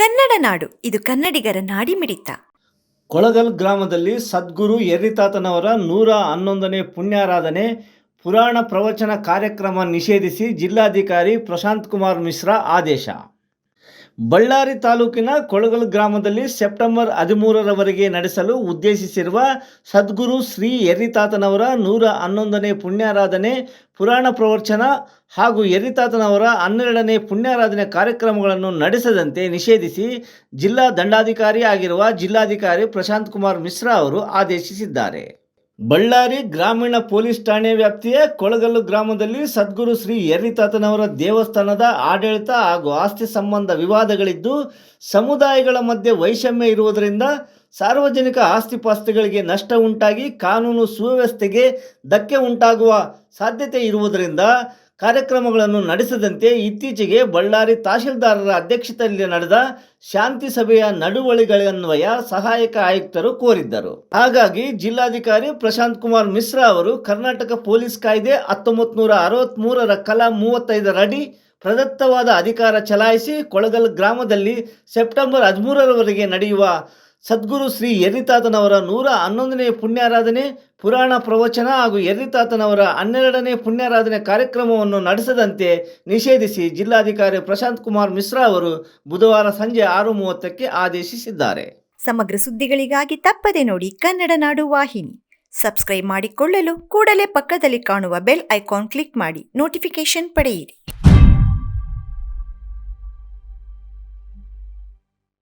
ಕನ್ನಡ ನಾಡು, ಇದು ಕನ್ನಡಿಗರ ನಾಡಿಮಿಡಿತ. ಕೊಳಗಲ್ ಗ್ರಾಮದಲ್ಲಿ ಸದ್ಗುರು ಎರ್ರಿತಾತನವರ ನೂರ ಹನ್ನೊಂದನೇ ಪುಣ್ಯಾರಾಧನೆ, ಪುರಾಣ ಪ್ರವಚನ ಕಾರ್ಯಕ್ರಮ ನಿಷೇಧಿಸಿ ಜಿಲ್ಲಾಧಿಕಾರಿ ಪ್ರಶಾಂತ್ ಕುಮಾರ್ ಮಿಶ್ರಾ ಆದೇಶ. ಬಳ್ಳಾರಿ ತಾಲೂಕಿನ ಕೊಳಗಲ್ ಗ್ರಾಮದಲ್ಲಿ ಸೆಪ್ಟೆಂಬರ್ ಹದಿಮೂರರವರೆಗೆ ನಡೆಸಲು ಉದ್ದೇಶಿಸಿರುವ ಸದ್ಗುರು ಶ್ರೀ ಯರಿತಾತನವರ ನೂರ ಹನ್ನೊಂದನೇ ಪುಣ್ಯಾರಾಧನೆ, ಪುರಾಣ ಪ್ರವಚನ ಹಾಗೂ ಯರಿತಾತನವರ ಹನ್ನೆರಡನೇ ಪುಣ್ಯಾರಾಧನೆ ಕಾರ್ಯಕ್ರಮಗಳನ್ನು ನಡೆಸದಂತೆ ನಿಷೇಧಿಸಿ ಜಿಲ್ಲಾ ದಂಡಾಧಿಕಾರಿ ಆಗಿರುವ ಜಿಲ್ಲಾಧಿಕಾರಿ ಪ್ರಶಾಂತ್ ಕುಮಾರ್ ಮಿಶ್ರಾ ಅವರು ಆದೇಶಿಸಿದ್ದಾರೆ. ಬಳ್ಳಾರಿ ಗ್ರಾಮೀಣ ಪೊಲೀಸ್ ಠಾಣೆ ವ್ಯಾಪ್ತಿಯ ಕೊಳಗಲ್ಲು ಗ್ರಾಮದಲ್ಲಿ ಸದ್ಗುರು ಶ್ರೀ ಎರ್ರಿತಾತನವರ ದೇವಸ್ಥಾನದ ಆಡಳಿತ ಹಾಗೂ ಆಸ್ತಿ ಸಂಬಂಧ ವಿವಾದಗಳಿದ್ದು, ಸಮುದಾಯಗಳ ಮಧ್ಯೆ ವೈಷಮ್ಯ ಇರುವುದರಿಂದ ಸಾರ್ವಜನಿಕ ಆಸ್ತಿಪಾಸ್ತಿಗಳಿಗೆ ನಷ್ಟ ಉಂಟಾಗಿ ಕಾನೂನು ಸುವ್ಯವಸ್ಥೆಗೆ ಧಕ್ಕೆ ಉಂಟಾಗುವ ಸಾಧ್ಯತೆ ಇರುವುದರಿಂದ ಕಾರ್ಯಕ್ರಮಗಳನ್ನು ನಡೆಸದಂತೆ ಇತ್ತೀಚೆಗೆ ಬಳ್ಳಾರಿ ತಹಶೀಲ್ದಾರರ ಅಧ್ಯಕ್ಷತೆಯಲ್ಲಿ ನಡೆದ ಶಾಂತಿ ಸಭೆಯ ನಡುವಳಿಗಳನ್ವಯ ಸಹಾಯಕ ಆಯುಕ್ತರು ಕೋರಿದ್ದರು. ಹಾಗಾಗಿ ಜಿಲ್ಲಾಧಿಕಾರಿ ಪ್ರಶಾಂತ್ ಕುಮಾರ್ ಮಿಶ್ರಾ ಅವರು ಕರ್ನಾಟಕ ಪೊಲೀಸ್ ಕಾಯ್ದೆ ಹತ್ತೊಂಬತ್ತು ನೂರ ಅರವತ್ತ್ಮೂರರ ಕಲಾ ಮೂವತ್ತೈದರಡಿ ಪ್ರದತ್ತವಾದ ಅಧಿಕಾರ ಚಲಾಯಿಸಿ ಕೊಳಗಲ್ ಗ್ರಾಮದಲ್ಲಿ ಸೆಪ್ಟೆಂಬರ್ ಹದಿಮೂರರವರೆಗೆ ನಡೆಯುವ ಸದ್ಗುರು ಶ್ರೀ ಎರ್ರಿತಾತನವರ ನೂರ ಹನ್ನೊಂದನೇ ಪುಣ್ಯಾರಾಧನೆ, ಪುರಾಣ ಪ್ರವಚನ ಹಾಗೂ ಎರ್ರಿತಾತನವರ ಹನ್ನೆರಡನೇ ಪುಣ್ಯಾರಾಧನೆ ಕಾರ್ಯಕ್ರಮವನ್ನು ನಡೆಸದಂತೆ ನಿಷೇಧಿಸಿ ಜಿಲ್ಲಾಧಿಕಾರಿ ಪ್ರಶಾಂತ್ ಕುಮಾರ್ ಮಿಶ್ರಾ ಅವರು ಬುಧವಾರ ಸಂಜೆ ಆರು ಮೂವತ್ತಕ್ಕೆ ಆದೇಶಿಸಿದ್ದಾರೆ. ಸಮಗ್ರ ಸುದ್ದಿಗಳಿಗಾಗಿ ತಪ್ಪದೆ ನೋಡಿ ಕನ್ನಡ ನಾಡು ವಾಹಿನಿ. ಸಬ್ಸ್ಕ್ರೈಬ್ ಮಾಡಿಕೊಳ್ಳಲು ಕೂಡಲೇ ಪಕ್ಕದಲ್ಲಿ ಕಾಣುವ ಬೆಲ್ ಐಕಾನ್ ಕ್ಲಿಕ್ ಮಾಡಿ ನೋಟಿಫಿಕೇಶನ್ ಪಡೆಯಿರಿ.